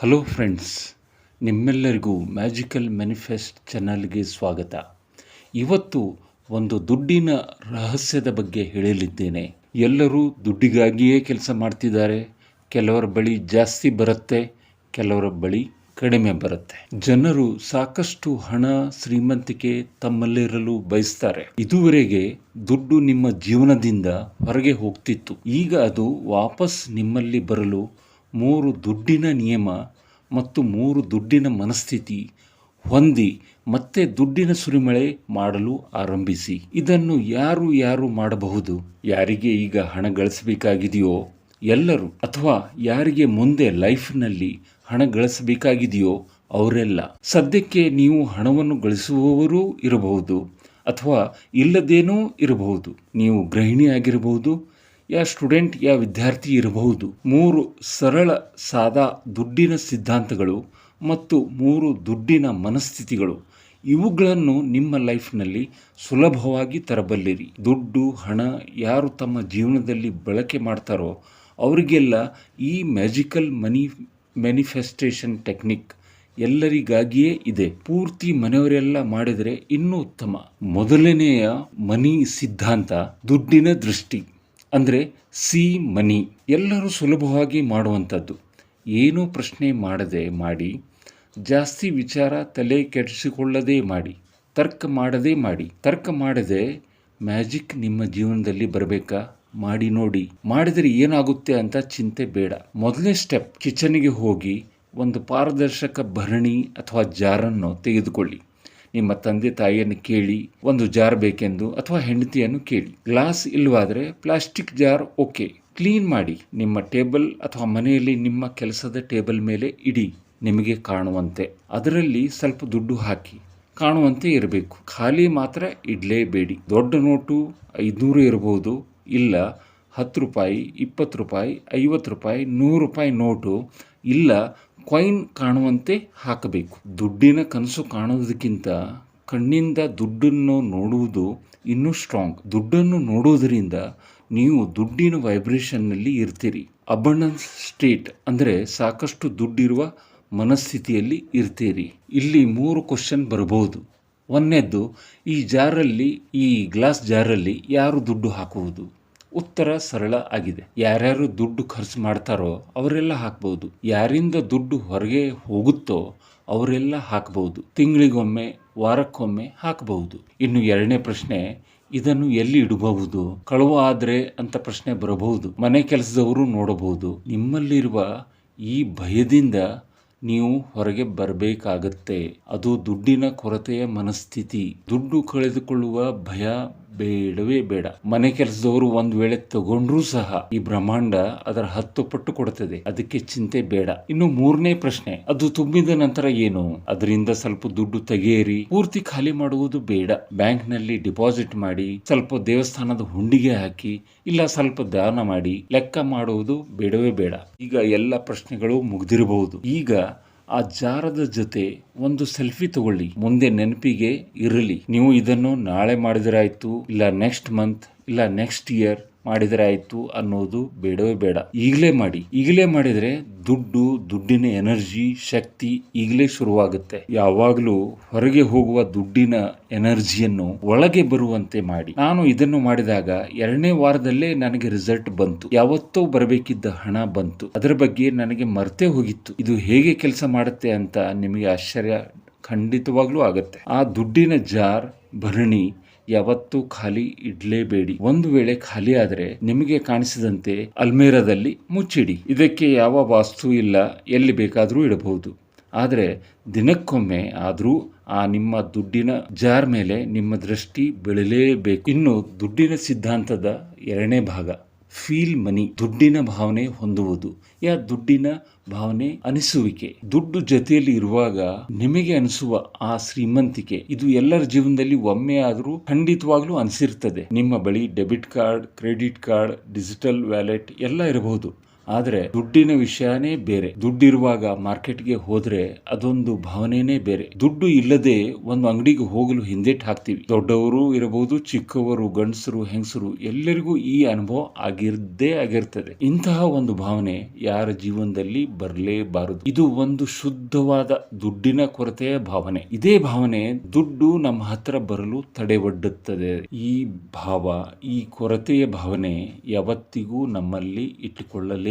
Hello friends ನಿಮ್ಮೆಲ್ಲರಿಗೂ magical manifest ಚಾನಲ್ಗೆ ಸ್ವಾಗತ. ಇವತ್ತು ಒಂದು ದುಡ್ಡಿನ ರಹಸ್ಯದ ಬಗ್ಗೆ ಹೇಳಲಿದ್ದೇನೆ. ಎಲ್ಲರೂ ದುಡ್ಡಿಗಾಗಿಯೇ ಕೆಲಸ ಮಾಡ್ತಿದ್ದಾರೆ. ಕೆಲವರ ಬಳಿ ಜಾಸ್ತಿ ಬರುತ್ತೆ, ಕೆಲವರ ಬಳಿ ಕಡಿಮೆ ಬರುತ್ತೆ. ಜನರು ಸಾಕಷ್ಟು ಹಣ ಶ್ರೀಮಂತಿಕೆ ತಮ್ಮಲ್ಲಿರಲು ಬಯಸ್ತಾರೆ. ಇದುವರೆಗೆ ದುಡ್ಡು ನಿಮ್ಮ ಜೀವನದಿಂದ ಹೊರಗೆ ಹೋಗ್ತಿತ್ತು. ಈಗ ಅದು ವಾಪಸ್ ನಿಮ್ಮಲ್ಲಿ ಬರಲು ಮೂರು ದುಡ್ಡಿನ ನಿಯಮ ಮತ್ತು ಮೂರು ದುಡ್ಡಿನ ಮನಸ್ಥಿತಿ ಹೊಂದಿ ಮತ್ತೆ ದುಡ್ಡಿನ ಸುರಿಮಳೆ ಮಾಡಲು ಆರಂಭಿಸಿ. ಇದನ್ನು ಯಾರು ಯಾರು ಮಾಡಬಹುದು? ಯಾರಿಗೆ ಈಗ ಹಣ ಗಳಿಸಬೇಕಾಗಿದೆಯೋ? ಎಲ್ಲರೂ ಅಥವಾ ಯಾರಿಗೆ ಮುಂದೆ ಲೈಫ್ನಲ್ಲಿ ಹಣ ಗಳಿಸಬೇಕಾಗಿದೆಯೋ? ಅವರೆಲ್ಲ. ಸದ್ಯಕ್ಕೆ ನೀವು ಹಣವನ್ನು ಗಳಿಸುವವರೂ ಇರಬಹುದು ಅಥವಾ ಇಲ್ಲದೇನೂ ಇರಬಹುದು. ನೀವು ಗೃಹಿಣಿ ಆಗಿರಬಹುದು ಯಾ ಸ್ಟೂಡೆಂಟ್, ಯಾ ವಿದ್ಯಾರ್ಥಿ ಇರಬಹುದು. ಮೂರು ಸರಳ, ಸಾದಾ, ದುಡ್ಡಿನ ಸಿದ್ಧಾಂತಗಳು ಮತ್ತು ಮೂರು ದುಡ್ಡಿನ ಮನಸ್ಥಿತಿಗಳು. ಇವುಗಳನ್ನು ನಿಮ್ಮ ಲೈಫ್ನಲ್ಲಿ ಸುಲಭವಾಗಿ ತರಬಲ್ಲಿರಿ. ದುಡ್ಡು, ಹಣ ಯಾರು ತಮ್ಮ ಜೀವನದಲ್ಲಿ ಬಳಕೆ ಮಾಡ್ತಾರೋ ಅವರಿಗೆಲ್ಲ ಈ ಮ್ಯಾಜಿಕಲ್ ಮನಿ ಮ್ಯಾನಿಫೆಸ್ಟೇಷನ್ ಟೆಕ್ನಿಕ್ ಎಲ್ಲರಿಗಾಗಿಯೇ ಇದೆ. ಪೂರ್ತಿ ಮನೆಯವರೆಲ್ಲ ಮಾಡಿದರೆ ಇನ್ನೂ ಉತ್ತಮ. ಮೊದಲನೆಯ ಮನಿ ಸಿದ್ಧಾಂತ, ದುಡ್ಡಿನ ದೃಷ್ಟಿ. ಅಂದರೆ ಸಿ ಮನಿ. ಎಲ್ಲರೂ ಸುಲಭವಾಗಿ ಮಾಡುವಂಥದ್ದು. ಏನೂ ಪ್ರಶ್ನೆ ಮಾಡದೆ ಮಾಡಿ, ಜಾಸ್ತಿ ವಿಚಾರ ತಲೆ ಕೆಡಿಸಿಕೊಳ್ಳದೆ ಮಾಡಿ, ತರ್ಕ ಮಾಡದೇ ಮಾಡಿ. ತರ್ಕ ಮಾಡದೆ ಮ್ಯಾಜಿಕ್ ನಿಮ್ಮ ಜೀವನದಲ್ಲಿ ಬರಬೇಕಾ? ಮಾಡಿ ನೋಡಿ. ಮಾಡಿದರೆ ಏನಾಗುತ್ತೆ ಅಂತ ಚಿಂತೆ ಬೇಡ. ಮೊದಲನೇ ಸ್ಟೆಪ್ ಕಿಚನ್ಗೆ ಹೋಗಿ ಒಂದು ಪಾರದರ್ಶಕ ಭರಣಿ ಅಥವಾ ಜಾರನ್ನು ತೆಗೆದುಕೊಳ್ಳಿ. ನಿಮ್ಮ ತಂದೆ ತಾಯಿಯನ್ನು ಕೇಳಿ, ಒಂದು ಜಾರ್ ಬೇಕೆಂದು ಅಥವಾ ಹೆಂಡತಿಯನ್ನು ಕೇಳಿ. ಗ್ಲಾಸ್ ಇಲ್ಲವಾದರೆ ಪ್ಲಾಸ್ಟಿಕ್ ಜಾರ್ ಓಕೆ. ಕ್ಲೀನ್ ಮಾಡಿ. ನಿಮ್ಮ ಟೇಬಲ್ ಅಥವಾ ಮನೆಯಲ್ಲಿ ನಿಮ್ಮ ಕೆಲಸದ ಟೇಬಲ್ ಮೇಲೆ ಇಡಿ. ನಿಮಗೆ ಕಾಣುವಂತೆ. ಅದರಲ್ಲಿ ಸ್ವಲ್ಪ ದುಡ್ಡು ಹಾಕಿ. ಕಾಣುವಂತೆ ಇರಬೇಕು. ಖಾಲಿ ಮಾತ್ರ ಇಡಲೇಬೇಡಿ. ದೊಡ್ಡ ನೋಟು ಐದುನೂರು ಇರಬಹುದು. ಇಲ್ಲ, ಹತ್ತು ರೂಪಾಯಿ, ಇಪ್ಪತ್ತು ರೂಪಾಯಿ, ಐವತ್ತು ರೂಪಾಯಿ, ನೂರು ರೂಪಾಯಿ ನೋಟು. ಇಲ್ಲ ಕಾಯಿನ್ ಕಾಣುವಂತೆ ಹಾಕಬೇಕು. ದುಡ್ಡಿನ ಕನಸು ಕಾಣೋದಕ್ಕಿಂತ ಕಣ್ಣಿಂದ ದುಡ್ಡನ್ನು ನೋಡುವುದು ಇನ್ನೂ ಸ್ಟ್ರಾಂಗ್ ದುಡ್ಡನ್ನು ನೋಡುವುದರಿಂದ ನೀವು ದುಡ್ಡಿನ ವೈಬ್ರೇಷನ್ನಲ್ಲಿ ಇರ್ತೀರಿ. ಅಬಂಡನ್ಸ್ ಸ್ಟೇಟ್ ಅಂದರೆ ಸಾಕಷ್ಟು ದುಡ್ಡಿರುವ ಮನಸ್ಥಿತಿಯಲ್ಲಿ ಇರ್ತೀರಿ. ಇಲ್ಲಿ ಮೂರು ಕ್ವಶನ್ ಬರಬಹುದು. ಒಂದನೇದ್ದು, ಈ ಜಾರಲ್ಲಿ, ಈ ಗ್ಲಾಸ್ ಜಾರಲ್ಲಿ ಯಾರು ದುಡ್ಡು ಹಾಕುವುದು? ಉತ್ತರ ಸರಳ ಆಗಿದೆ. ಯಾರ್ಯಾರು ದುಡ್ಡು ಖರ್ಚು ಮಾಡ್ತಾರೋ ಅವರೆಲ್ಲ ಹಾಕ್ಬೋದು. ಯಾರಿಂದ ದುಡ್ಡು ಹೊರಗೆ ಹೋಗುತ್ತೋ ಅವರೆಲ್ಲ ಹಾಕಬಹುದು ತಿಂಗಳಿಗೊಮ್ಮೆ, ವಾರಕ್ಕೊಮ್ಮೆ ಹಾಕಬಹುದು. ಇನ್ನು ಎರಡನೇ ಪ್ರಶ್ನೆ, ಇದನ್ನು ಎಲ್ಲಿ ಇಡಬಹುದು? ಕಳುವ ಆದ್ರೆ ಅಂತ ಪ್ರಶ್ನೆ ಬರಬಹುದು. ಮನೆ ಕೆಲಸದವರು ನೋಡಬಹುದು. ನಿಮ್ಮಲ್ಲಿರುವ ಈ ಭಯದಿಂದ ನೀವು ಹೊರಗೆ ಬರಬೇಕಾಗತ್ತೆ. ಅದು ದುಡ್ಡಿನ ಕೊರತೆಯ ಮನಸ್ಥಿತಿ. ದುಡ್ಡು ಕಳೆದುಕೊಳ್ಳುವ ಭಯ ಬೇಡವೇ ಬೇಡ. ಮನೆ ಕೆಲಸದವರು ಒಂದ್ ವೇಳೆ ತಗೊಂಡ್ರೂ ಸಹ ಈ ಬ್ರಹ್ಮಾಂಡ ಅದರ ಹತ್ತು ಪಟ್ಟು ಕೊಡುತ್ತದೆ ಅದಕ್ಕೆ ಚಿಂತೆ ಬೇಡ. ಇನ್ನು ಮೂರನೇ ಪ್ರಶ್ನೆ, ಅದು ತುಂಬಿದ ನಂತರ ಏನು? ಅದರಿಂದ ಸ್ವಲ್ಪ ದುಡ್ಡು ತೆಗೆಯಿರಿ. ಪೂರ್ತಿ ಖಾಲಿ ಮಾಡುವುದು ಬೇಡ. ಬ್ಯಾಂಕ್ನಲ್ಲಿ ಡಿಪಾಸಿಟ್ ಮಾಡಿ, ಸ್ವಲ್ಪ ದೇವಸ್ಥಾನದ ಹುಂಡಿಗೆ ಹಾಕಿ, ಇಲ್ಲ ಸ್ವಲ್ಪ ದಾನ ಮಾಡಿ, ಲೆಕ್ಕ ಮಾಡುವುದು ಬೇಡವೇ ಬೇಡ. ಈಗ ಎಲ್ಲ ಪ್ರಶ್ನೆಗಳು ಮುಗ್ದಿರಬಹುದು. ಈಗ ಆ ಜಾರದ ಜೊತೆ ಒಂದು ಸೆಲ್ಫಿ ತಗೊಳ್ಳಿ. ಮುಂದೆ ನೆನಪಿಗೆ ಇರಲಿ. ನೀವು ಇದನ್ನು ನಾಳೆ ಮಾಡಿದರೆ ಇಲ್ಲ ನೆಕ್ಸ್ಟ್ ಮಂತ್ ಇಲ್ಲ ನೆಕ್ಸ್ಟ್ ಇಯರ್ ಮಾಡಿದರೆ ಆಯಿತು ಅನ್ನೋದು ಬೇಡವೇ ಬೇಡ. ಈಗಲೇ ಮಾಡಿ. ಈಗಲೇ ಮಾಡಿದರೆ ದುಡ್ಡು, ದುಡ್ಡಿನ ಎನರ್ಜಿ, ಶಕ್ತಿ ಈಗಲೇ ಶುರುವಾಗುತ್ತೆ. ಯಾವಾಗಲೂ ಹೊರಗೆ ಹೋಗುವ ದುಡ್ಡಿನ ಎನರ್ಜಿಯನ್ನು ಒಳಗೆ ಬರುವಂತೆ ಮಾಡಿ. ನಾನು ಇದನ್ನು ಮಾಡಿದಾಗ ಎರಡನೇ ವಾರದಲ್ಲೇ ನನಗೆ ರಿಸಲ್ಟ್ ಬಂತು. ಯಾವತ್ತೋ ಬರಬೇಕಿದ್ದ ಹಣ ಬಂತು. ಅದರ ಬಗ್ಗೆ ನನಗೆ ಮರ್ತೇ ಹೋಗಿತ್ತು. ಇದು ಹೇಗೆ ಕೆಲಸ ಮಾಡುತ್ತೆ ಅಂತ ನಿಮಗೆ ಆಶ್ಚರ್ಯ ಖಂಡಿತವಾಗ್ಲೂ ಆಗುತ್ತೆ. ಆ ದುಡ್ಡಿನ ಜಾರ್, ಭರಣಿ ಯಾವತ್ತೂ ಖಾಲಿ ಇಡಲೇಬೇಡಿ. ಒಂದು ವೇಳೆ ಖಾಲಿ ಆದರೆ ನಿಮಗೆ ಕಾಣಿಸಿದಂತೆ ಅಲ್ಮೇರಾದಲ್ಲಿ ಮುಚ್ಚಿಡಿ. ಇದಕ್ಕೆ ಯಾವ ವಾಸ್ತು ಇಲ್ಲ, ಎಲ್ಲಿ ಬೇಕಾದರೂ ಇಡಬಹುದು. ಆದರೆ ದಿನಕ್ಕೊಮ್ಮೆ ಆದರೂ ಆ ನಿಮ್ಮ ದುಡ್ಡಿನ ಜಾರ್ ಮೇಲೆ ನಿಮ್ಮ ದೃಷ್ಟಿ ಬೆಳಲೇಬೇಕು. ಇನ್ನು ದುಡ್ಡಿನ ಸಿದ್ಧಾಂತದ ಎರಡನೇ ಭಾಗ. ಫೀಲ್ ಮನಿ, ದುಡ್ಡಿನ ಭಾವನೆ ಹೊಂದುವುದು. ಯಾ ದುಡ್ಡಿನ ಭಾವನೆ ಅನಿಸುವಿಕೆ? ದುಡ್ಡು ಜೊತೆಯಲ್ಲಿ ಇರುವಾಗ ನಿಮಗೆ ಅನಿಸುವ ಆ ಶ್ರೀಮಂತಿಕೆ, ಇದು ಎಲ್ಲರ ಜೀವನದಲ್ಲಿ ಒಮ್ಮೆ ಆದರೂ ಖಂಡಿತವಾಗ್ಲೂ ಅನಿಸಿರ್ತದೆ. ನಿಮ್ಮ ಬಳಿ debit card, credit card, digital wallet ಎಲ್ಲ ಇರಬಹುದು. ಆದ್ರೆ ದುಡ್ಡಿನ ವಿಷಯನೇ ಬೇರೆ. ದುಡ್ಡಿರುವಾಗ ಮಾರ್ಕೆಟ್ಗೆ ಹೋದ್ರೆ ಅದೊಂದು ಭಾವನೆನೇ ಬೇರೆ. ದುಡ್ಡು ಇಲ್ಲದೆ ಒಂದು ಅಂಗಡಿಗೆ ಹೋಗಲು ಹಿಂದೆಟ್ ಹಾಕ್ತಿವಿ. ದೊಡ್ಡವರು ಇರಬಹುದು, ಚಿಕ್ಕವರು, ಗಂಡಸರು, ಹೆಂಗಸರು, ಎಲ್ಲರಿಗೂ ಈ ಅನುಭವ ಆಗಿರದೇ ಆಗಿರ್ತದೆ. ಇಂತಹ ಒಂದು ಭಾವನೆ ಯಾರ ಜೀವನದಲ್ಲಿ ಬರಲೇಬಾರದು. ಇದು ಒಂದು ಶುದ್ಧವಾದ ದುಡ್ಡಿನ ಕೊರತೆಯ ಭಾವನೆ. ಇದೇ ಭಾವನೆ ದುಡ್ಡು ನಮ್ಮ ಹತ್ರ ಬರಲು ತಡೆ ಒಡ್ಡುತ್ತದೆ ಈ ಭಾವ, ಈ ಕೊರತೆಯ ಭಾವನೆ ಯಾವತ್ತಿಗೂ ನಮ್ಮಲ್ಲಿ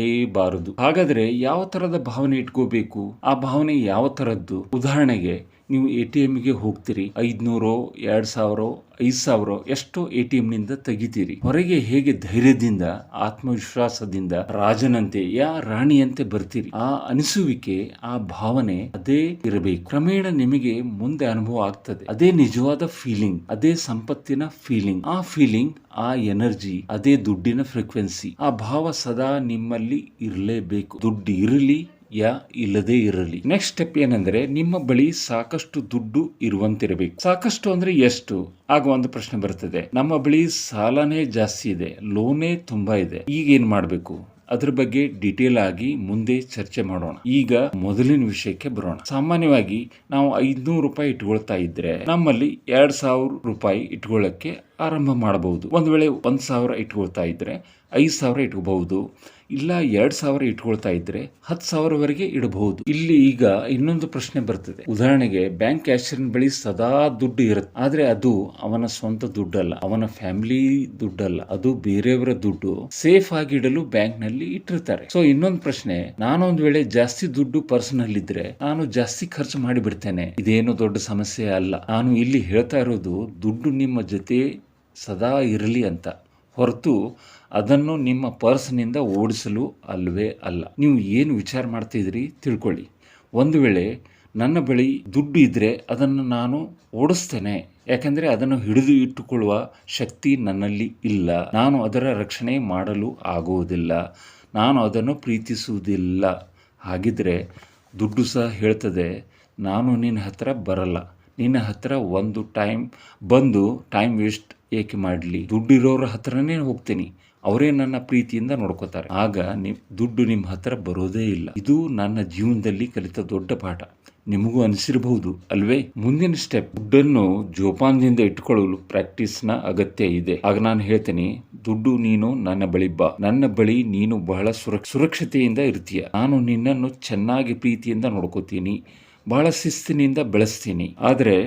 ಇಟ್ಟುಕೊಳ್ಳಲೇಬಾರದು ಹಾಗಾದ್ರೆ ಯಾವ ತರದ ಭಾವನೆ ಇಟ್ಕೋಬೇಕು? ಆ ಭಾವನೆ ಯಾವ ತರದ್ದು? ಉದಾಹರಣೆಗೆ ನೀವು ಎ ಟಿ ಎಮ್ಗೆ ಹೋಗ್ತೀರಿ, ಐದ್ನೂರೋ, ಎರಡ್ ಸಾವಿರ, ಐದ್ ಸಾವಿರ, ಎಷ್ಟು ಎ ಟಿ ನಿಂದ ತೆಗಿತೀರಿ. ಹೊರಗೆ ಹೇಗೆ ಧೈರ್ಯದಿಂದ, ಆತ್ಮವಿಶ್ವಾಸದಿಂದ ರಾಜನಂತೆ, ಯಾ ರಾಣಿಯಂತೆ ಬರ್ತೀರಿ, ಆ ಅನಿಸುವಿಕೆ, ಆ ಭಾವನೆ ಅದೇ ಇರಬೇಕು. ಕ್ರಮೇಣ ನಿಮಗೆ ಮುಂದೆ ಅನುಭವ ಆಗ್ತದೆ. ಅದೇ ನಿಜವಾದ ಫೀಲಿಂಗ್, ಅದೇ ಸಂಪತ್ತಿನ ಫೀಲಿಂಗ್. ಆ ಫೀಲಿಂಗ್, ಆ ಎನರ್ಜಿ, ಅದೇ ದುಡ್ಡಿನ ಫ್ರೀಕ್ವೆನ್ಸಿ. ಆ ಭಾವ ಸದಾ ನಿಮ್ಮಲ್ಲಿ ಇರಲೇಬೇಕು. ದುಡ್ಡು ಇರಲಿ ಯಾ ಇಲ್ಲದೇ ಇರಲಿ. ನೆಕ್ಸ್ಟ್ ಸ್ಟೆಪ್ ಏನಂದ್ರೆ ನಿಮ್ಮ ಬಳಿ ಸಾಕಷ್ಟು ದುಡ್ಡು ಇರುವಂತಿರಬೇಕು. ಸಾಕಷ್ಟು ಅಂದ್ರೆ ಎಷ್ಟು? ಆಗ ಒಂದು ಪ್ರಶ್ನೆ ಬರ್ತದೆ. ನಮ್ಮ ಬಳಿ ಸಾಲನೇ ಜಾಸ್ತಿ ಇದೆ, ಲೋನೇ ತುಂಬಾ ಇದೆ. ಈಗ ಏನ್ ಮಾಡ್ಬೇಕು? ಅದ್ರ ಬಗ್ಗೆ ಡಿಟೇಲ್ ಆಗಿ ಮುಂದೆ ಚರ್ಚೆ ಮಾಡೋಣ. ಈಗ ಮೊದಲಿನ ವಿಷಯಕ್ಕೆ ಬರೋಣ. ಸಾಮಾನ್ಯವಾಗಿ ನಾವು ಐದ್ನೂರು ರೂಪಾಯಿ ಇಟ್ಕೊಳ್ತಾ ಇದ್ರೆ ನಮ್ಮಲ್ಲಿ ಎರಡ್ ಸಾವಿರ ರೂಪಾಯಿ ಇಟ್ಕೊಳ್ಳಕ್ಕೆ ಆರಂಭ ಮಾಡಬಹುದು. ಒಂದ್ ವೇಳೆ ಒಂದ್ ಸಾವಿರ ಇಟ್ಕೊಳ್ತಾ ಇದ್ರೆ ಐದು ಸಾವಿರ ಇಟ್ಕೋಬಹುದು ಇಲ್ಲ ಎರಡು ಸಾವಿರ ಇಟ್ಕೊಳ್ತಾ ಇದ್ರೆ ಹತ್ತು ಸಾವಿರವರೆಗೆ ಇಡಬಹುದು ಇಲ್ಲಿ ಈಗ ಇನ್ನೊಂದು ಪ್ರಶ್ನೆ ಬರ್ತದೆ. ಉದಾಹರಣೆಗೆ, ಬ್ಯಾಂಕ್ ಕ್ಯಾಶಿಯರ್ ಬಳಿ ಸದಾ ದುಡ್ಡು ಇರುತ್ತೆ. ಆದ್ರೆ ಅದು ಅವನ ಸ್ವಂತ ದುಡ್ಡಲ್ಲ, ಅವನ ಫ್ಯಾಮಿಲಿ ದುಡ್ಡಲ್ಲ, ಅದು ಬೇರೆಯವರ ದುಡ್ಡು ಸೇಫ್ ಆಗಿ ಇಡಲು ಬ್ಯಾಂಕ್ನಲ್ಲಿ ಇಟ್ಟಿರ್ತಾರೆ. ಸೊ ಇನ್ನೊಂದು ಪ್ರಶ್ನೆ, ನಾನೊಂದ್ ವೇಳೆ ಜಾಸ್ತಿ ದುಡ್ಡು ಪರ್ಸನಲ್ ಇದ್ರೆ ನಾನು ಜಾಸ್ತಿ ಖರ್ಚು ಮಾಡಿ ಬಿಡ್ತೇನೆ ಇದೇನು ದೊಡ್ಡ ಸಮಸ್ಯೆ ಅಲ್ಲ. ನಾನು ಇಲ್ಲಿ ಹೇಳ್ತಾ ಇರೋದು, ದುಡ್ಡು ನಿಮ್ಮ ಜೊತೆ ಸದಾ ಇರಲಿ ಅಂತ. ಹೊರತು ಅದನ್ನು ನಿಮ್ಮ ಪರ್ಸ್ನಿಂದ ಓಡಿಸಲು ಅಲ್ವೇ ಅಲ್ಲ. ನೀವು ಏನು ವಿಚಾರ ಮಾಡ್ತಿದ್ರಿ ತಿಳ್ಕೊಳ್ಳಿ. ಒಂದು ವೇಳೆ ನನ್ನ ಬಳಿ ದುಡ್ಡು ಇದ್ದರೆ ಅದನ್ನು ನಾನು ಓಡಿಸ್ತೇನೆ. ಯಾಕಂದರೆ ಅದನ್ನು ಹಿಡಿದು ಇಟ್ಟುಕೊಳ್ಳುವ ಶಕ್ತಿ ನನ್ನಲ್ಲಿ ಇಲ್ಲ. ನಾನು ಅದರ ರಕ್ಷಣೆ ಮಾಡಲು ಆಗುವುದಿಲ್ಲ. ನಾನು ಅದನ್ನು ಪ್ರೀತಿಸುವುದಿಲ್ಲ. ಹಾಗಿದ್ದರೆ ದುಡ್ಡು ಸಹ ಹೇಳ್ತದೆ, ನಾನು ನಿನ್ನ ಹತ್ರ ಬರಲ್ಲ. ನಿನ್ನ ಹತ್ರ ಒಂದು ಟೈಮ್ ಬಂದು ಟೈಮ್ ವೇಸ್ಟ್ ಏಕೆ ಮಾಡಲಿ? ದುಡ್ಡಿರೋರ ಹತ್ರನೇ ಹೋಗ್ತೀನಿ. ಅವರೇ ನನ್ನ ಪ್ರೀತಿಯಿಂದ ನೋಡ್ಕೋತಾರೆ. ಆಗ ನಿಮ್, ದುಡ್ಡು ನಿಮ್ಮ ಹತ್ರ ಬರೋದೇ ಇಲ್ಲ. ಇದು ನನ್ನ ಜೀವನದಲ್ಲಿ ಕಲಿತ ದೊಡ್ಡ ಪಾಠ. ನಿಮಗೂ ಅನಿಸಿರಬಹುದು, ಅಲ್ವೇ? ಮುಂದಿನ ಸ್ಟೆಪ್ ದುಡ್ಡನ್ನು ಜೋಪಾನದಿಂದ ಇಟ್ಕೊಳ್ಳಲು ಪ್ರಾಕ್ಟೀಸ್ನ ಅಗತ್ಯ ಇದೆ. ಆಗ ನಾನು ಹೇಳ್ತೇನೆ, ದುಡ್ಡು ನೀನು ನನ್ನ ಬಳಿ ಬಾ. ನನ್ನ ಬಳಿ ನೀನು ಬಹಳ ಸುರಕ್ಷ, ಸುರಕ್ಷತೆಯಿಂದ ಇರ್ತೀಯ. ನಾನು ನಿನ್ನನ್ನು ಚೆನ್ನಾಗಿ ಪ್ರೀತಿಯಿಂದ ನೋಡ್ಕೋತೀನಿ. ಬಹಳ ಶಿಸ್ತಿನಿಂದ ಬೆಳೆಸ್ತೀನಿ. ಆದರೆ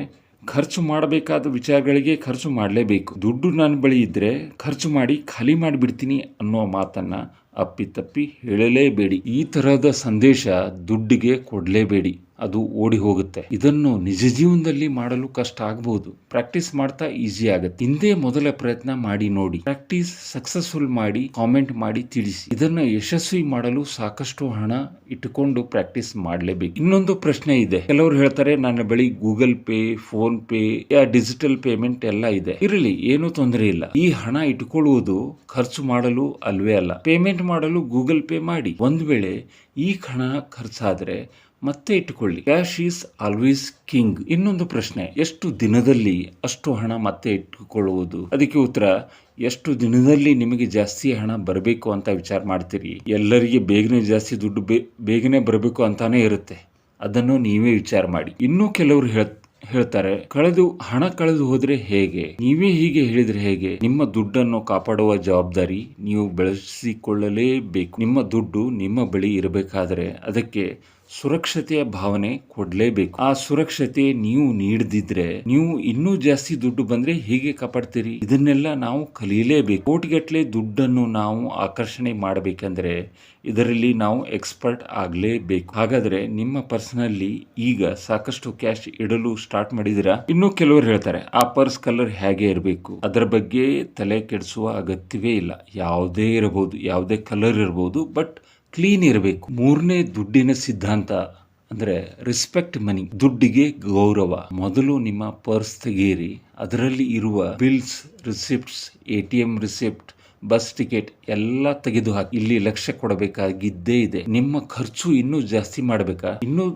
ಖರ್ಚು ಮಾಡಬೇಕಾದ ವಿಚಾರಗಳಿಗೆ ಖರ್ಚು ಮಾಡಲೇಬೇಕು. ದುಡ್ಡು ನನ್ನ ಬಳಿ ಇದ್ದರೆ ಖರ್ಚು ಮಾಡಿ ಖಾಲಿ ಮಾಡಿಬಿಡ್ತೀನಿ ಅನ್ನೋ ಮಾತನ್ನು ಅಪ್ಪಿತಪ್ಪಿ ಹೇಳಲೇಬೇಡಿ. ಈ ತರಹದ ಸಂದೇಶ ದುಡ್ಡಿಗೆ ಕೊಡಲೇಬೇಡಿ. ಅದು ಓಡಿ ಹೋಗುತ್ತೆ. ಇದನ್ನು ನಿಜ ಜೀವನದಲ್ಲಿ ಮಾಡಲು ಕಷ್ಟ ಆಗಬಹುದು ಪ್ರಾಕ್ಟೀಸ್ ಮಾಡ್ತಾ ಈಸಿ ಆಗುತ್ತೆ. ಹಿಂದೆ ಮೊದಲ ಪ್ರಯತ್ನ ಮಾಡಿ ನೋಡಿ. ಪ್ರಾಕ್ಟೀಸ್ ಸಕ್ಸಸ್ಫುಲ್ ಮಾಡಿ ಕಾಮೆಂಟ್ ಮಾಡಿ ತಿಳಿಸಿ. ಇದನ್ನ ಯಶಸ್ವಿ ಮಾಡಲು ಸಾಕಷ್ಟು ಹಣ ಇಟ್ಟುಕೊಂಡು ಪ್ರಾಕ್ಟೀಸ್ ಮಾಡಲೇಬೇಕು. ಇನ್ನೊಂದು ಪ್ರಶ್ನೆ ಇದೆ. ಕೆಲವರು ಹೇಳ್ತಾರೆ, ನನ್ನ ಬಳಿ ಗೂಗಲ್ ಪೇ ಫೋನ್ ಪೇ ಯಾ ಡಿಜಿಟಲ್ ಪೇಮೆಂಟ್ ಎಲ್ಲ ಇದೆ. ಇರಲಿ, ಏನು ತೊಂದರೆ ಇಲ್ಲ. ಈ ಹಣ ಇಟ್ಟುಕೊಳ್ಳುವುದು ಖರ್ಚು ಮಾಡಲು ಅಲ್ವೇ ಅಲ್ಲ. ಪೇಮೆಂಟ್ ಮಾಡಲು ಗೂಗಲ್ ಪೇ ಮಾಡಿ. ಒಂದ್ ವೇಳೆ ಈ ಹಣ ಖರ್ಚಾದ್ರೆ ಮತ್ತೆ ಇಟ್ಟುಕೊಳ್ಳಿ. ಕ್ಯಾಶ್ ಈಸ್ ಆಲ್ವೇಸ್ ಕಿಂಗ್ ಇನ್ನೊಂದು ಪ್ರಶ್ನೆ, ಎಷ್ಟು ದಿನದಲ್ಲಿ ಅಷ್ಟು ಹಣ ಮತ್ತೆ ಇಟ್ಟುಕೊಳ್ಳುವುದು? ಅದಕ್ಕೆ ಉತ್ತರ, ಎಷ್ಟು ದಿನದಲ್ಲಿ ನಿಮಗೆ ಜಾಸ್ತಿ ಹಣ ಬರಬೇಕು ಅಂತ ವಿಚಾರ ಮಾಡ್ತೀರಿ. ಎಲ್ಲರಿಗೆ ಬೇಗನೆ ಜಾಸ್ತಿ ದುಡ್ಡು ಬೇಗನೆ ಬರಬೇಕು ಅಂತಾನೆ ಇರುತ್ತೆ. ಅದನ್ನು ನೀವೇ ವಿಚಾರ ಮಾಡಿ. ಇನ್ನೂ ಕೆಲವರು ಹೇಳ್ ಹೇಳ್ತಾರೆ, ಕಳೆದು, ಹಣ ಕಳೆದು ಹೋದ್ರೆ ಹೇಗೆ? ನೀವೇ ಹೀಗೆ ಹೇಳಿದ್ರೆ ಹೇಗೆ? ನಿಮ್ಮ ದುಡ್ಡನ್ನು ಕಾಪಾಡುವ ಜವಾಬ್ದಾರಿ ನೀವು ಬೆಳೆಸಿಕೊಳ್ಳಲೇಬೇಕು. ನಿಮ್ಮ ದುಡ್ಡು ನಿಮ್ಮ ಬಳಿ ಇರಬೇಕಾದ್ರೆ ಅದಕ್ಕೆ ಸುರಕ್ಷತೆಯ ಭಾವನೆ ಕೊಡ್ಲೇಬೇಕು. ಆ ಸುರಕ್ಷತೆ ನೀವು ನೀಡದಿದ್ರೆ, ನೀವು ಇನ್ನೂ ಜಾಸ್ತಿ ದುಡ್ಡು ಬಂದ್ರೆ ಹೇಗೆ ಕಾಪಾಡ್ತೀರಿ? ಇದನ್ನೆಲ್ಲ ನಾವು ಕಲಿಯಲೇಬೇಕು. ಕೋಟಿಗಟ್ಟಲೆ ದುಡ್ಡನ್ನು ನಾವು ಆಕರ್ಷಣೆ ಮಾಡಬೇಕಂದ್ರೆ ಇದರಲ್ಲಿ ನಾವು ಎಕ್ಸ್ಪರ್ಟ್ ಆಗಲೇಬೇಕು. ಹಾಗಾದ್ರೆ ನಿಮ್ಮ ಪರ್ಸ್ನಲ್ಲಿ ಈಗ ಸಾಕಷ್ಟು ಕ್ಯಾಶ್ ಇಡಲು ಸ್ಟಾರ್ಟ್ ಮಾಡಿದಿರಾ ಇನ್ನು ಕೆಲವರು ಹೇಳ್ತಾರೆ, ಆ ಪರ್ಸ್ ಕಲರ್ ಹೇಗೆ ಇರಬೇಕು? ಅದರ ಬಗ್ಗೆ ತಲೆ ಕೆಡಿಸುವ ಅಗತ್ಯವೇ ಇಲ್ಲ. ಯಾವುದೇ ಇರಬಹುದು ಯಾವುದೇ ಕಲರ್ ಇರಬಹುದು ಬಟ್ ಕ್ಲೀನ್ ಇರಬೇಕು. ಮೂರನೇ ದುಡ್ಡಿನ ಸಿದ್ಧಾಂತ ಅಂದರೆ ರೆಸ್ಪೆಕ್ಟ್ ಮನಿ ದುಡ್ಡಿಗೆ ಗೌರವ. ಮೊದಲು ನಿಮ್ಮ ಪರ್ಸ್ ತೆಗೆಯಿರಿ ಅದರಲ್ಲಿ ಇರುವ bills receipts A T M receipt bus ticket ಎಲ್ಲ ತೆಗೆದು ಹಾಕಿ ಇಲ್ಲಿ ಲಕ್ಷ್ಯ ಕೊಡಬೇಕಾಗಿದ್ದೇ ಇದೆ. ನಿಮ್ಮ ಖರ್ಚು ಇನ್ನೂ ಜಾಸ್ತಿ ಮಾಡಬೇಕಾ? ಇನ್ನೂ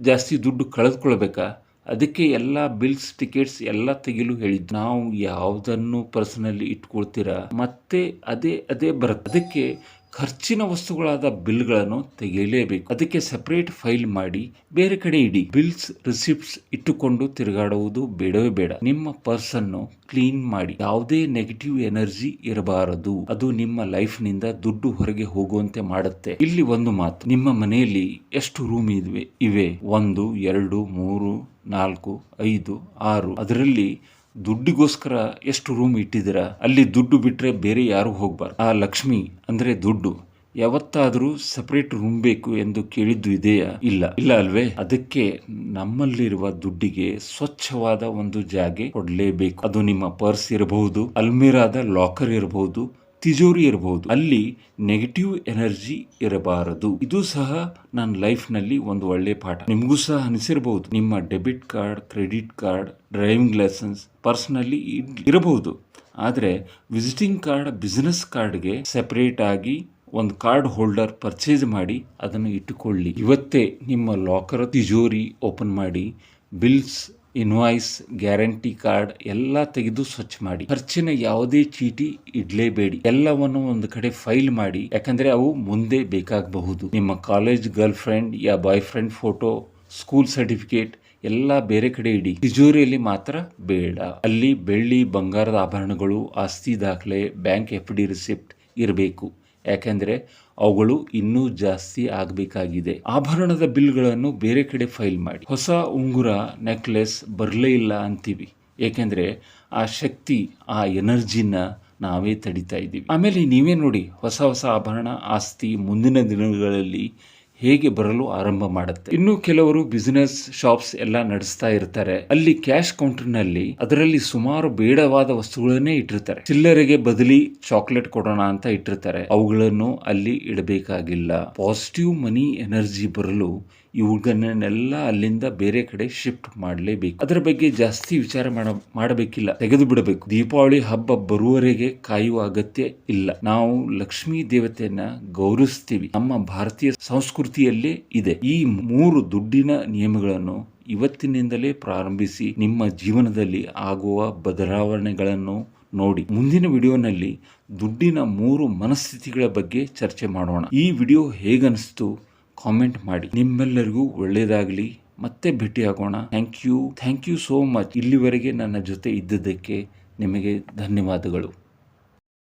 ಜಾಸ್ತಿ ದುಡ್ಡು ಕಳೆದುಕೊಳ್ಬೇಕಾ? ಅದಕ್ಕೆ ಎಲ್ಲ ಬಿಲ್ಸ್ ಟಿಕೆಟ್ಸ್ ಎಲ್ಲ ತೆಗಿಲು ಹೇಳಿದ್ದು. ನಾವು ಯಾವುದನ್ನು ಪರ್ಸನಲ್ಲಿ ಇಟ್ಕೊಳ್ತೀರಾ? ಮತ್ತೆ ಅದೇ ಅದೇ ಬರುತ್ತೆ. ಅದಕ್ಕೆ ಖರ್ಚಿನ ವಸ್ತುಗಳಾದ ಬಿಲ್ಗಳನ್ನು ತೆಗೆಯಲೇಬೇಕು. ಅದಕ್ಕೆ ಸಪರೇಟ್ ಫೈಲ್ ಮಾಡಿ ಬೇರೆ ಕಡೆ ಇಡಿ. ಬಿಲ್ಸ್, ರಿಸಿಪ್ಟ್ಸ್ ಇಟ್ಟುಕೊಂಡು ತಿರುಗಾಡುವುದು ಬೇಡವೇ ಬೇಡ. ನಿಮ್ಮ ಪರ್ಸ್ ಅನ್ನು ಕ್ಲೀನ್ ಮಾಡಿ. ಯಾವುದೇ ನೆಗೆಟಿವ್ ಎನರ್ಜಿ ಇರಬಾರದು. ಅದು ನಿಮ್ಮ ಲೈಫ್ನಿಂದ ದುಡ್ಡು ಹೊರಗೆ ಹೋಗುವಂತೆ ಮಾಡುತ್ತೆ. ಇಲ್ಲಿ ಒಂದು ಮಾತು. ನಿಮ್ಮ ಮನೆಯಲ್ಲಿ ಎಷ್ಟು ರೂಮ್ ಇವೆ ಇವೆ. ಒಂದು, ಎರಡು, ಮೂರು, ನಾಲ್ಕು, ಐದು, ಆರು. ಅದರಲ್ಲಿ ದುಡ್ಡಿಗೋಸ್ಕರ ಎಷ್ಟು ರೂಮ್ ಇಟ್ಟಿದ್ದೀರಾ? ಅಲ್ಲಿ ದುಡ್ಡು ಬಿಟ್ಟರೆ ಬೇರೆ ಯಾರು ಹೋಗಬಾರ್ದು. ಆ ಲಕ್ಷ್ಮಿ ಅಂದ್ರೆ ದುಡ್ಡು. ಯಾವತ್ತಾದರೂ ಸಪರೇಟ್ ರೂಮ್ ಬೇಕು ಎಂದು ಕೇಳಿದ್ದು ಇದೆಯಾ? ಇಲ್ಲ. ಇಲ್ಲ ಅಲ್ವೇ? ಅದಕ್ಕೆ ನಮ್ಮಲ್ಲಿರುವ ದುಡ್ಡಿಗೆ ಸ್ವಚ್ಛವಾದ ಒಂದು ಜಾಗೆ ಕೊಡಲೇಬೇಕು. ಅದು ನಿಮ್ಮ ಪರ್ಸ್ ಇರಬಹುದು, ಅಲ್ಮಿರಾದ ಲಾಕರ್ ಇರಬಹುದು ತಿಜೋರಿ ಇರಬಹುದು ಅಲ್ಲಿ ನೆಗೆಟಿವ್ ಎನರ್ಜಿ ಇರಬಾರದು. ಇದು ಸಹ ನನ್ನ ಲೈಫ್ನಲ್ಲಿ ಒಂದು ಒಳ್ಳೆ ಪಾಠ. ನಿಮಗೂ ಸಹ ಅನಿಸಿರಬಹುದು ನಿಮ್ಮ debit card credit card driving licence ಪರ್ಸ್ನಲ್ಲಿ ಇರಬಹುದು. ಆದರೆ ವಿಸಿಟಿಂಗ್ ಕಾರ್ಡ್ ಬಿಸ್ನೆಸ್ ಕಾರ್ಡ್ಗೆ ಸೆಪರೇಟ್ ಆಗಿ ಒಂದು ಕಾರ್ಡ್ ಹೋಲ್ಡರ್ ಪರ್ಚೇಸ್ ಮಾಡಿ ಅದನ್ನು ಇಟ್ಟುಕೊಳ್ಳಿ. ಇವತ್ತೇ ನಿಮ್ಮ ಲಾಕರ್ ತಿಜೋರಿ ಓಪನ್ ಮಾಡಿ ಬಿಲ್ಸ್ ಇನ್ವಾಯ್ಸ್, ಗ್ಯಾರಂಟಿ ಕಾರ್ಡ್ ಎಲ್ಲ ತೆಗೆದು ಸ್ವಚ್ಛ ಮಾಡಿ. ಖರ್ಚಿನ ಯಾವುದೇ ಚೀಟಿ ಇಡ್ಲೇಬೇಡಿ. ಎಲ್ಲವನ್ನು ಒಂದು ಕಡೆ ಫೈಲ್ ಮಾಡಿ. ಯಾಕಂದ್ರೆ ಅವು ಮುಂದೆ ಬೇಕಾಗಬಹುದು. ನಿಮ್ಮ ಕಾಲೇಜ್ ಗರ್ಲ್ ಫ್ರೆಂಡ್ ಯಾ boyfriend photo, school certificate ಎಲ್ಲ ಬೇರೆ ಕಡೆ ಇಡಿ. ತಿಜೋರಿಯಲ್ಲಿ ಮಾತ್ರ ಬೇಡ. ಅಲ್ಲಿ ಬೆಳ್ಳಿ ಬಂಗಾರದ ಆಭರಣಗಳು, ಆಸ್ತಿ ದಾಖಲೆ, ಬ್ಯಾಂಕ್ ಎಫ್ ಡಿ ರಿಸಿಪ್ಟ್ ಇರಬೇಕು. ಯಾಕೆಂದ್ರೆ ಅವುಗಳು ಇನ್ನೂ ಜಾಸ್ತಿ ಆಗಬೇಕಾಗಿದೆ. ಆಭರಣದ ಬಿಲ್ಗಳನ್ನು ಬೇರೆ ಕಡೆ ಫೈಲ್ ಮಾಡಿ. ಹೊಸ ಉಂಗುರ, ನೆಕ್ಲೆಸ್ ಬರಲೇ ಇಲ್ಲ ಅಂತೀವಿ. ಏಕೆಂದರೆ ಆ ಶಕ್ತಿ, ಆ ಎನರ್ಜಿನ ನಾವೇ ತಡಿತಾ ಇದ್ದೀವಿ. ಆಮೇಲೆ ನೀವೇ ನೋಡಿ, ಹೊಸ ಹೊಸ ಆಭರಣ, ಆಸ್ತಿ ಮುಂದಿನ ದಿನಗಳಲ್ಲಿ ಹೇಗೆ ಬರಲು ಆರಂಭ ಮಾಡುತ್ತೆ. ಇನ್ನು ಕೆಲವರು ಬಿಸಿನೆಸ್ ಶಾಪ್ಸ್ ಎಲ್ಲ ನಡೆಸ್ತಾ ಇರ್ತಾರೆ. ಅಲ್ಲಿ ಕ್ಯಾಶ್ ಕೌಂಟರ್ನಲ್ಲಿ ಅದರಲ್ಲಿ ಸುಮಾರು ಬೇಡವಾದ ವಸ್ತುಗಳನ್ನೇ ಇಟ್ಟಿರ್ತಾರೆ. ಚಿಲ್ಲರೆಗೆ ಬದಲಿ ಚಾಕ್ಲೇಟ್ ಕೊಡೋಣ ಅಂತ ಇಟ್ಟಿರ್ತಾರೆ. ಅವುಗಳನ್ನು ಅಲ್ಲಿ ಇಡಬೇಕಾಗಿಲ್ಲ. ಪಾಸಿಟಿವ್ ಮನಿ ಎನರ್ಜಿ ಬರಲು ಇವುಗಳನ್ನೆಲ್ಲ ಅಲ್ಲಿಂದ ಬೇರೆ ಕಡೆ ಶಿಫ್ಟ್ ಮಾಡಲೇಬೇಕು. ಅದರ ಬಗ್ಗೆ ಜಾಸ್ತಿ ವಿಚಾರ ಮಾಡ, ಮಾಡಬೇಕಿಲ್ಲ. ತೆಗೆದು ಬಿಡಬೇಕು. ದೀಪಾವಳಿ ಹಬ್ಬ ಬರುವವರೆಗೆ ಕಾಯುವ ಅಗತ್ಯ ಇಲ್ಲ. ನಾವು ಲಕ್ಷ್ಮೀ ದೇವತೆಯನ್ನ ಗೌರವಿಸ್ತೀವಿ. ನಮ್ಮ ಭಾರತೀಯ ಸಂಸ್ಕೃತಿಯಲ್ಲೇ ಇದೆ. ಈ ಮೂರು ದುಡ್ಡಿನ ನಿಯಮಗಳನ್ನು ಇವತ್ತಿನಿಂದಲೇ ಪ್ರಾರಂಭಿಸಿ ನಿಮ್ಮ ಜೀವನದಲ್ಲಿ ಆಗುವ ಬದಲಾವಣೆಗಳನ್ನು ನೋಡಿ. ಮುಂದಿನ ವಿಡಿಯೋನಲ್ಲಿ ದುಡ್ಡಿನ ಮೂರು ಮನಸ್ಥಿತಿಗಳ ಬಗ್ಗೆ ಚರ್ಚೆ ಮಾಡೋಣ. ಈ ವಿಡಿಯೋ ಹೇಗನಿಸ್ತು ಕಾಮೆಂಟ್ ಮಾಡಿ. ನಿಮ್ಮೆಲ್ಲರಿಗೂ ಒಳ್ಳೆಯದಾಗಲಿ ಮತ್ತೆ ಭೇಟಿಯಾಗೋಣ thank you thank you so much ಇಲ್ಲಿವರೆಗೆ ನನ್ನ ಜೊತೆ ಇದ್ದದ್ದಕ್ಕೆ ನಿಮಗೆ ಧನ್ಯವಾದಗಳು.